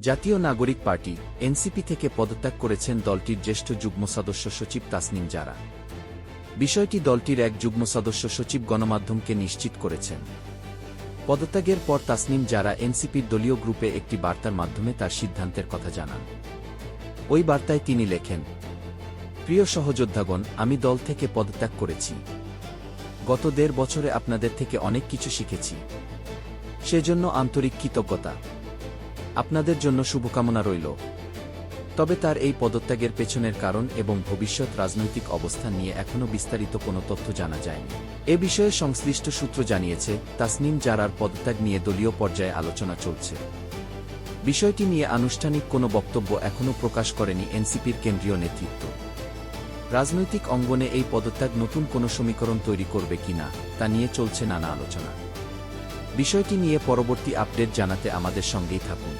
জাতীয় নাগরিক party, NCP থেকে পদত্যাগ করেছেন দলটির জ্যেষ্ঠ যুগ্ম সদস্য সচিব তাসনিম জারা। বিষয়টি দলটির এক যুগ্ম সদস্য সচিব গণমাধ্যমকে নিশ্চিত করেছেন। পদত্যাগের পর তাসনিম যারা এনসিপির দলীয় গ্রুপে একটি বার্তার মাধ্যমে তার সিদ্ধান্তের কথা জানান। ওই বার্তায় তিনি লেখেন, প্রিয় সহযোদ্ধাগণ, আমি দল থেকে পদত্যাগ করেছি। গত দেড় বছরে আপনাদের থেকে অনেক কিছু শিখেছি। সেজন্য আন্তরিক কৃতজ্ঞতা। আপনাদের জন্য শুভকামনা রইল। তবে তার এই পদত্যাগের পেছনের কারণ এবং ভবিষ্যৎ রাজনৈতিক অবস্থান নিয়ে এখনও বিস্তারিত কোনো তথ্য জানা যায়নি। এ বিষয়ে সংশ্লিষ্ট সূত্র জানিয়েছে, তাসনিম জারার পদত্যাগ নিয়ে দলীয় পর্যায়ে আলোচনা চলছে। বিষয়টি নিয়ে আনুষ্ঠানিক কোনো বক্তব্য এখনও প্রকাশ করেনি এনসিপির কেন্দ্রীয় নেতৃত্ব। রাজনৈতিক অঙ্গনে এই পদত্যাগ নতুন কোনো সমীকরণ তৈরি করবে কিনা তা নিয়ে চলছে নানা আলোচনা। বিষয়টি নিয়ে পরবর্তী আপডেট জানাতে আমাদের সঙ্গেই থাকুন।